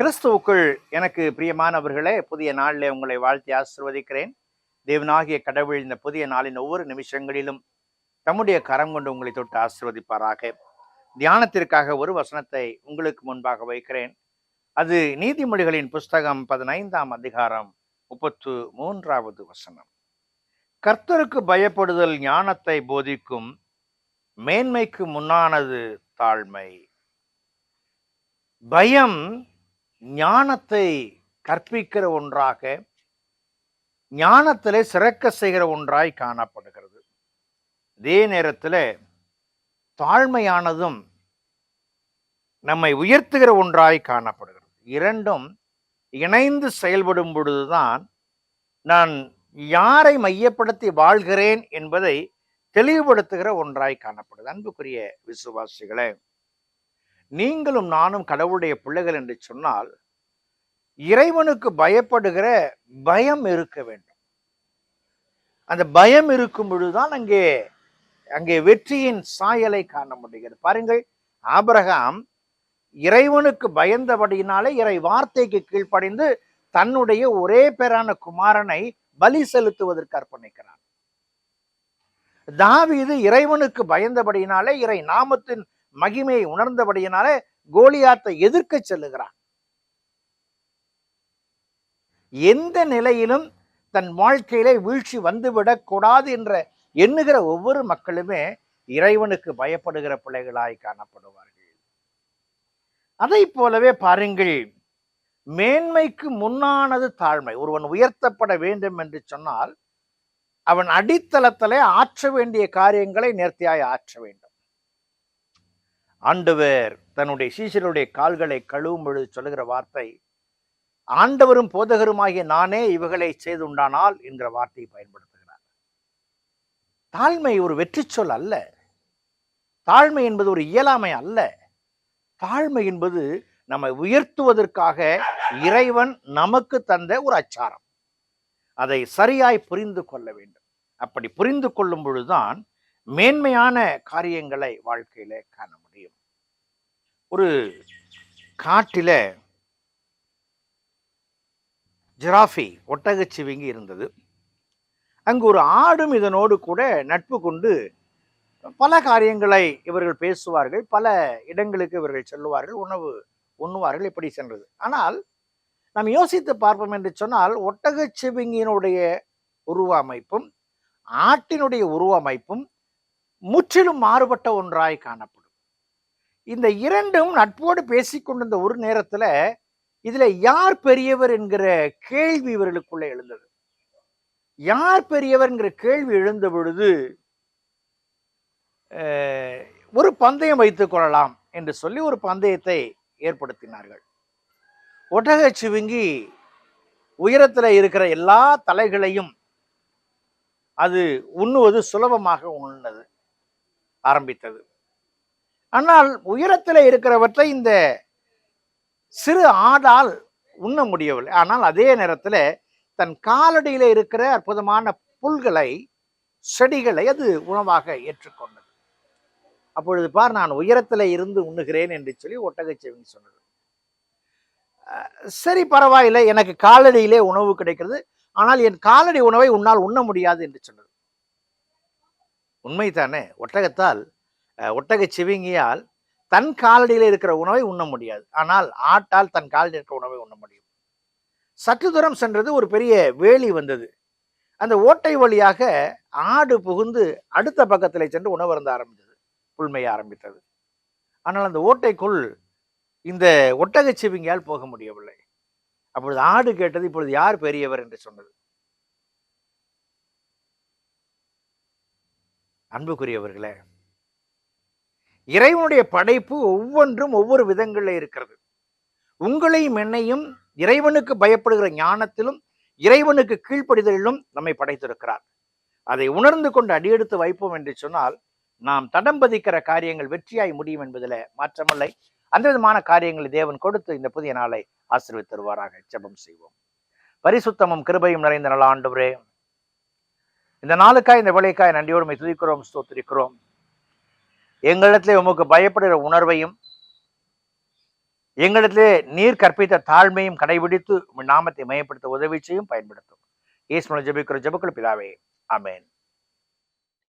கிறிஸ்துவுக்குள் எனக்கு பிரியமானவர்களே புதிய நாளிலே உங்களை வாழ்த்தி ஆசிர்வதிக்கிறேன். தேவனாகிய கடவுள் இந்த புதிய நாளின் ஒவ்வொரு நிமிஷங்களிலும் தம்முடைய கரம் கொண்டு உங்களை தொட்டு ஆசிர்வதிப்பாராக. தியானத்திற்காக ஒரு வசனத்தை உங்களுக்கு முன்பாக வைக்கிறேன். அது நீதிமொழிகளின் புஸ்தகம் பதினைந்தாம் அதிகாரம் முப்பத்து மூன்றாவது வசனம். கர்த்தருக்கு பயப்படுதல் ஞானத்தை போதிக்கும் மேன்மைக்கு முன்னானது தாழ்மை. பயம் ஞானத்தை கற்பிக்கிற ஒன்றாக ஞானத்திலே சிறக்க செய்கிற ஒன்றாய் காணப்படுகிறது. அதே நேரத்தில் தாழ்மையானதும் நம்மை உயர்த்துகிற ஒன்றாய் காணப்படுகிறது. இரண்டும் இணைந்து செயல்படும் பொழுதுதான் நான் யாரை மையப்படுத்தி வாழ்கிறேன் என்பதை தெளிவுபடுத்துகிற ஒன்றாய் காணப்படுது அன்புக்குரிய விசுவாசிகளே நீங்களும் நானும் கடவுளுடைய பிள்ளைகள் என்று சொன்னால் இறைவனுக்கு பயப்படுகிற பயம் இருக்க வேண்டும். அந்த பயம் இருக்கும் பொழுதுதான் அங்கே அங்கே வெற்றியின் சாயலை காண முடிகிறது. பாருங்கள் ஆபிரகாம் இறைவனுக்கு பயந்தபடியினாலே இறை வார்த்தைக்கு கீழ்ப்படைந்து தன்னுடைய ஒரே பேரான குமாரனை பலி செலுத்துவதற்கு அர்ப்பணிக்கிறான். தாவீது இறைவனுக்கு பயந்தபடியினாலே இறை நாமத்தின் மகிமையை உணர்ந்தபடியினாலே கோலியாத்தை எதிர்க்க செல்லுகிறான். எந்த நிலையிலும் தன் வாழ்க்கையிலே வீழ்ச்சி வந்துவிடக் கூடாது என்ற எண்ணுகிற ஒவ்வொரு மக்களுமே இறைவனுக்கு பயப்படுகிற பிள்ளைகளாய் காணப்படுவார்கள். அதை போலவே பாருங்கள் மேன்மைக்கு முன்னானது தாழ்மை. ஒருவன் உயர்த்தப்பட வேண்டும் என்று சொன்னால் அவன் அடித்தளத்திலே ஆற்ற வேண்டிய காரியங்களை நேர்த்தியாய் ஆற்ற வேண்டும். ஆண்டவர் தன்னுடைய சீசருடைய கால்களை கழுவும் பொழுது சொல்லுகிற வார்த்தை ஆண்டவரும் போதகருமாகிய நானே இவைகளை செய்துண்டானால் என்கிற வார்த்தையை பயன்படுத்துகிறார். தாழ்மை ஒரு வெற்றி சொல் அல்ல. தாழ்மை என்பது ஒரு இயலாமை அல்ல. தாழ்மை என்பது நம்மை உயர்த்துவதற்காக இறைவன் நமக்கு தந்த ஒரு அச்சாரம். அதை சரியாய் புரிந்து கொள்ள வேண்டும். அப்படி புரிந்து கொள்ளும் பொழுதுதான் மேன்மையான காரியங்களை வாழ்க்கையில காண முடியும். ஒரு காட்டில ஜிராஃபி ஒட்டகச்சிவிங்கி இருந்தது. அங்கு ஒரு ஆடும் இதனோடு கூட நட்பு கொண்டு பல காரியங்களை இவர்கள் பேசுவார்கள் பல இடங்களுக்கு இவர்கள் செல்லுவார்கள் உணவு உண்ணுவார்கள் இப்படி சென்றது. ஆனால் நாம் யோசித்து பார்ப்போம் என்று சொன்னால் ஒட்டகச்சிவிங்கியினுடைய உருவமைப்பும் ஆட்டினுடைய உருவமைப்பும் முற்றிலும் மாறுபட்ட ஒன்றாய் காணப்படும். இந்த இரண்டும் நட்போடு பேசிக்கொண்டிருந்த ஒரு நேரத்துல இதுல யார் பெரியவர் என்கிற கேள்வி இவர்களுக்குள்ள எழுந்தது. யார் பெரியவர் என்கிற கேள்வி எழுந்த பொழுது ஒரு பந்தயம் வைத்துக் கொள்ளலாம் என்று சொல்லி ஒரு பந்தயத்தை ஏற்படுத்தினார்கள். ஒட்டக சிவிங்கி உயரத்தில் இருக்கிற எல்லா தலைகளையும் அது உண்ணுவது சுலபமாக உண்ணது ஆரம்பித்தது. ஆனால் உயரத்தில் இருக்கிறவற்றை இந்த சிறு ஆடால் உண்ண முடியவில்லை. ஆனால் அதே நேரத்தில் தன் காலடியில் இருக்கிற அற்புதமான புல்களை செடிகளை அது உணவாக ஏற்றுக்கொண்டது. அப்பொழுது பார் நான் உயரத்தில் இருந்து உண்ணுகிறேன் என்று சொல்லி ஒட்டகச்சிவிங்கி சொன்னது. சரி பரவாயில்லை எனக்கு காலடியிலே உணவு கிடைக்கிறது. ஆனால் என் காலடி உணவை உன்னால் உண்ண முடியாது என்று சொன்னது. உண்மைதானே? ஒட்டகத்தால் ஒட்டகச் சிவிங்கியால் தன் காலடியில் இருக்கிற உணவை உண்ண முடியாது. ஆனால் ஆட்டால் தன் காலடியில் இருக்கிற உணவை உண்ண முடியும். சற்று தூரம் சென்றது ஒரு பெரிய வேலி வந்தது. அந்த ஓட்டை வழியாக ஆடு புகுந்து அடுத்த பக்கத்தில் சென்று உணவு அருந்த ஆரம்பித்தது. புல்மைய ஆரம்பித்தது. ஆனால் அந்த ஓட்டைக்குள் இந்த ஒட்டகச் சிவிங்கியால் போக முடியவில்லை. அப்பொழுது ஆடு கேட்டது இப்பொழுது யார் பெரியவர்? என்று சொன்னது. அன்புக்குரியவர்களே இறைவனுடைய படைப்பு ஒவ்வொன்றும் ஒவ்வொரு விதங்களில் இருக்கிறது. உங்களையும் என்னையும் இறைவனுக்கு பயப்படுகிற ஞானத்திலும் இறைவனுக்கு கீழ்ப்படிதலிலும் நம்மை படைத்திருக்கிறார். அதை உணர்ந்து கொண்டு அடியெடுத்து வைப்போம் என்று சொன்னால் நாம் தடம் பதிக்கிற காரியங்கள் வெற்றியாய் முடியும் என்பதில் மாற்றமில்லை. அந்த விதமான காரியங்களை தேவன் கொடுத்து இந்த புதிய நாளை ஆசிர்வித்து தருவாராக. ஜபம் செய்வோம். பரிசுத்தமும் கிருபையும் நிறைந்த நல்ல ஆண்டவரே. இந்த நாளுக்காய் இந்த வேலைக்காய் நன்றியோடு துதிக்கிறோம் ஸ்தோத்திரிக்கிறோம். எங்களிடத்திலே உமக்கு பயப்படுகிற உணர்வையும் எங்களிடத்திலே நீர் கற்பித்த தாழ்மையும் கடைபிடித்து உம் நாமத்தை மையப்படுத்த உதவி செய்யும் பயன்படுத்தும். இயேசுமலை ஜபிக்கிற ஜெபக்குள் பிதாவே அமேன்